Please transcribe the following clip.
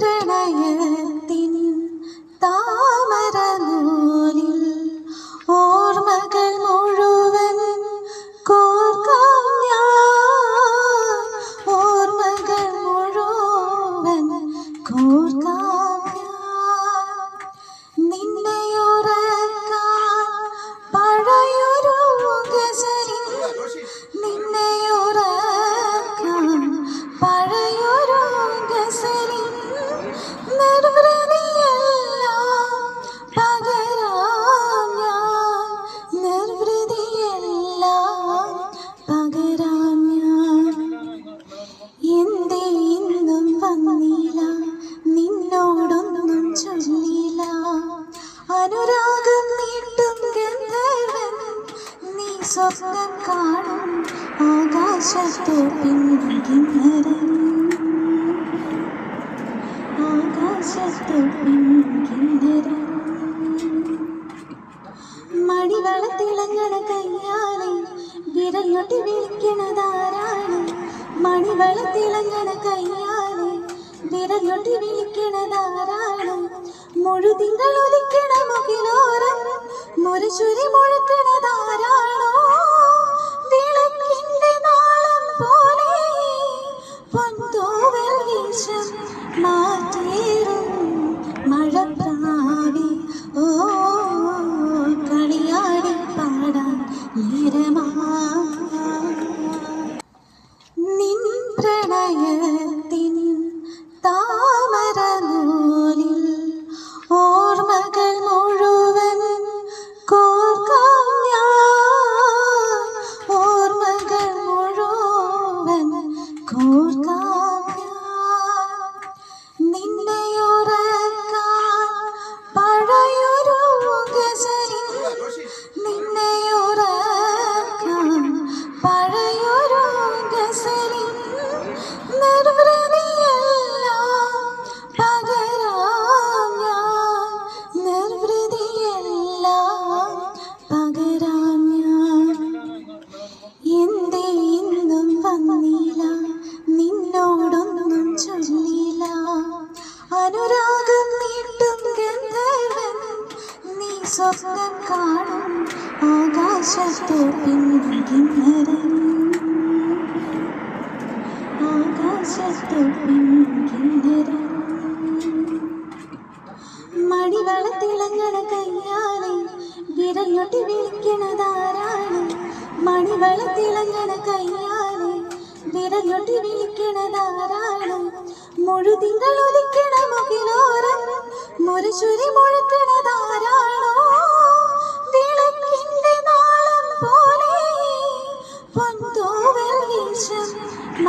그래 나의 സ്വപ്നം കാണും ആകാശത്തെ പിൻകിന്നരൻ ആകാശത്തെ പിൻകിന്നരൻ മണിവളത്തിളങ്ങണ കയ്യാലെ വിരലൊട്ടി വിളിക്കണതാരാണ്? മണിവളത്തിളങ്ങണ കയ്യാലെ വിരലൊട്ടി വിളിക്കണതാരാണ്? മുഴുതിങ്കൾ ഒലിക്കണ മുകിലോരം മുരശുരി മുഴക്കണതാരാണോ 亲亲 സ്വപ്നം കാണും ആകാശത്തെ പിൻകിന്നരൻ ആകാശത്തെ പിൻകിന്നരൻ മണിവളത്തിളങ്ങണ കയ്യാലെ വിരലൊട്ടി വിളിക്കണതാരാണ്? മണിവളത്തിളങ്ങണ കയ്യാലെ വിരലൊട്ടി വിളിക്കണതാരാണ്? മുഴുതിങ്കൾ ഒലിക്കണ മുകിലോരം മുരശുരി മുഴക്കണതാരാണോ 一千